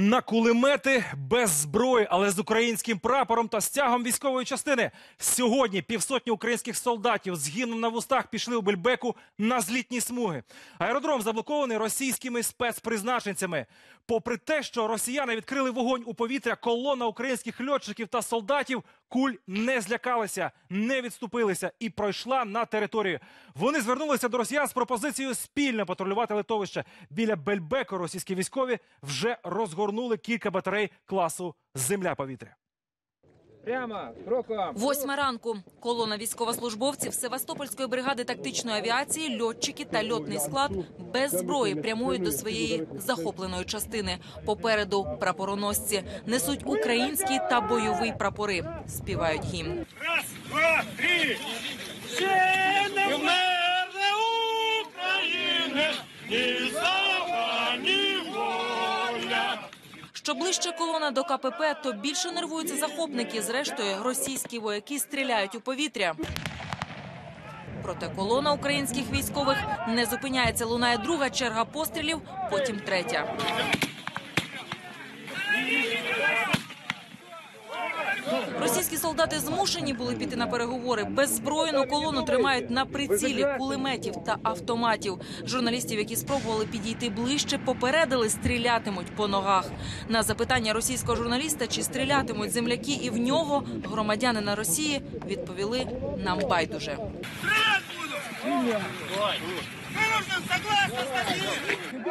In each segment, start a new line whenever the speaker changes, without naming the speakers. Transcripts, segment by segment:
На кулемети без зброї, але з українським прапором та стягом військової частини. Сьогодні півсотні українських солдатів з гімном на вустах пішли у Бельбеку на злітні смуги. Аеродром заблокований російськими спецпризначенцями. Попри те, що росіяни відкрили вогонь у повітря, колона українських льотчиків та солдатів куль не злякалися, не відступилися і пройшла на територію. Вони звернулися до росіян з пропозицією спільно патрулювати литовище. Біля Бельбеку російські військові вже розгорнули кілька батарей класу Земля-повітря.
Прямо, кроком.
Восьма ранку. Колона військовослужбовців Севастопольської бригади тактичної авіації, льотчики та льотний склад без зброї прямують до своєї захопленої частини. Попереду прапороносці несуть український та бойовий прапори. Співають гімн.
Раз, два, три. Ще не вмерне України,
Що ближче колона до КПП, то більше нервуються захопники. Зрештою, російські вояки стріляють у повітря. Проте колона українських військових не зупиняється. Лунає друга черга пострілів, потім третя. Російські солдати змушені були піти на переговори. Беззброєну колону тримають на прицілі кулеметів та автоматів. Журналістів, які спробували підійти ближче, попередили, стрілятимуть по ногах. На запитання російського журналіста, чи стрілятимуть земляки і в нього, громадяни на Росії відповіли нам байдуже.
Стрелять буду! С тобой!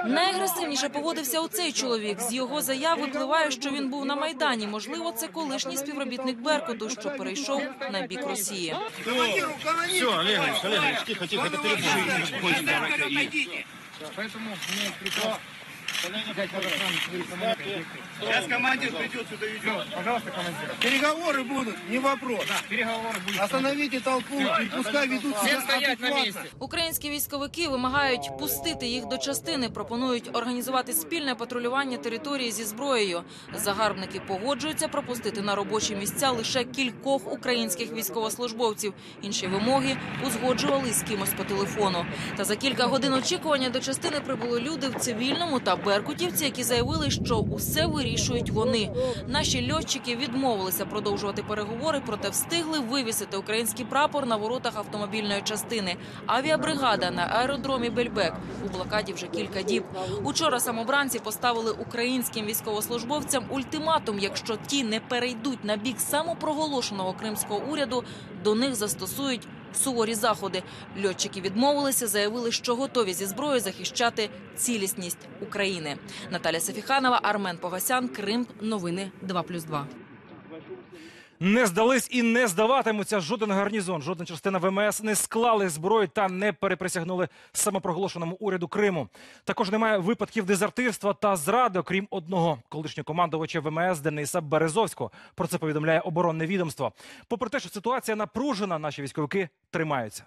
Найагресивніше поводився оцей чоловік. З його заяв випливає, що він був на майдані. Можливо, це колишній співробітник Беркуту, що перейшов на бік Росії.
Все, Олег Ильич, Олег Ильич, тихо, тихо.
Успокойтесь, отойдите.
Поэтому мне приказ
Сейчас командир придет сюда ведет.
Пожалуйста, командир.
Переговоры будут, не вопрос.
Переговоры будут.
Остановите толпу и пускай ведут себя
стоять на месте.
Українські військовики вимагають пустити їх до частини. Пропонують організувати спільне патрулювання території зі зброєю. Загарбники погоджуються пропустити на робочі місця лише кількох українських військовослужбовців. Інші вимоги узгоджували з кимось по телефону. Та за кілька годин очікування до частини прибули люди в цивільному та беркутівці, які заявили, що усе вирішують вони. Наші льотчики відмовилися продовжувати переговори, проте встигли вивісити український прапор на воротах автомобільної частини. Авіабригада на аеродромі Бельбек у блокаді вже кілька діб. Учора самобранці поставили українським військовослужбовцям ультиматум. Якщо ті не перейдуть на бік самопроголошеного кримського уряду, до них застосують. Суворі заходи льотчики відмовилися, заявили, що готові зі зброєю захищати цілісність України. Наталя Сафіханова, Армен Погасян, Крим. Новини 2+,2.
Не здались і не здаватимуться. Жоден гарнізон, жодна частина ВМС не склали зброю та не переприсягнули самопроголошеному уряду Криму. Також немає випадків дезертирства та зради, окрім одного колишнього командувача ВМС Дениса Березовського. Про це повідомляє оборонне відомство. Попри те, що ситуація напружена, наші військовики тримаються.